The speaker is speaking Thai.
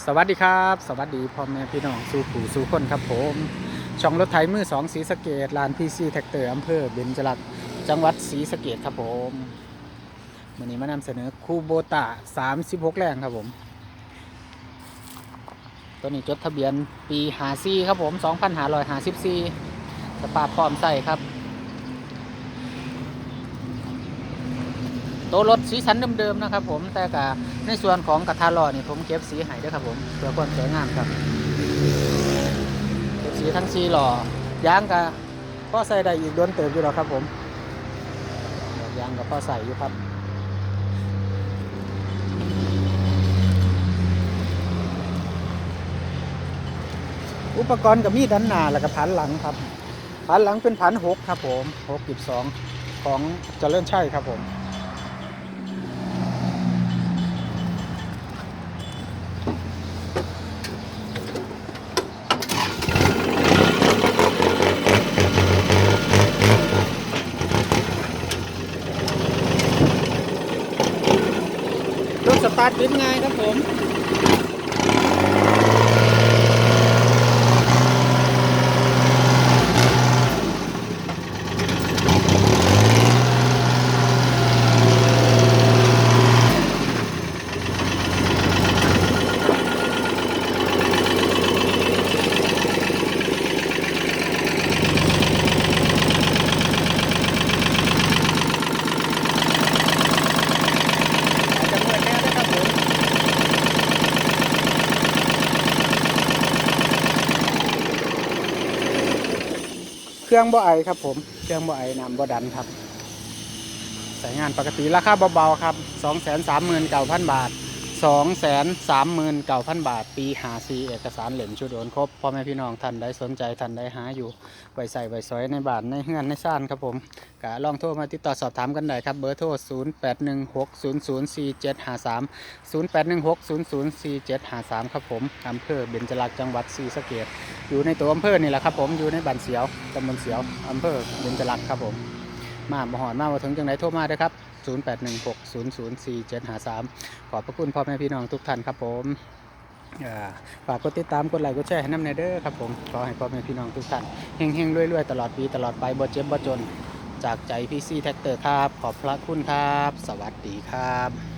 สวัสดีครับ สวัสดีพ่อแม่พี่น้องสู่ผู้สู่คนครับผม ช่องรถไถมือสองสีสะเกตลานพีซีแท็กเตอร์อำเภอเบญจรักษ์จังหวัดศรีสะเกดครับผมวันนี้มานำเสนอคูโบตา36 แรงครับผม ตัวนี้จดทะเบียนปีหาซีครับผม 2554สภาพพร้อมใส่ครับ ตัวรถสีสันเดิมๆนะครับผมแต่กะในส่วนของกระทะล้อนี่ผมเก็บสีให้ด้วยครับผมเพื่อความสวยงามครับเก็บสีทั้งสีหล่อยางกะพ่อใส่ได้อีกโดนเติบอยู่หรอกครับผมยางกับพ่อใส่อยู่ครับอุปกรณ์กับมีดด้านหน้าแล้วก็พันหลังครับพันหลังเป็นพันหกครับผมหกสิบสองของเจริญชัยครับผม สตาร์ทติดง่ายครับผม อาจจะเมื่อยแน่นะครับผม เครื่องบ่ไอครับผม เครื่องบ่ไอน้ำบ่ดันครับ ใส่งานปกติราคาเบาๆครับ 239,000 บาท 239,000 บาท ปีหาซีเอกสารเหล่มชุดโอนครบพ่อแม่พี่น้องท่านได้สนใจท่านได้หาอยู่ไว้ใส่ไว้สอยในบ้านในเฮือนในซ่านครับผมกะลองโทรมาติดต่อสอบถามกันได้ครับเบอร์โทร 0816004753 0816004753 ครับผมอำเภอเบญจรักษณ์จังหวัดศรีสะเกษอยู่ในตัวอำเภอนี่แหละครับผมอยู่ในบ้านเสียวตำบลเสียวอำเภอเบญจรักษ์ครับผมมาบ่หอนมาบ่ถึงจังไดโทรมาเด้อครับ 0816004753 ขอบพระคุณพ่อแม่พี่น้องทุกท่านครับผมฝากกดติดตามกดไลค์กดแชร์ให้น้ำในเด้อครับผมขอให้พ่อแม่พี่น้องทุกท่านเฮงๆรวยๆ ตลอดปีตลอดไปบ่เจ็บบ่จน จากใจพี่ซีแท็กเตอร์ครับ ขอบพระคุณครับ สวัสดีครับ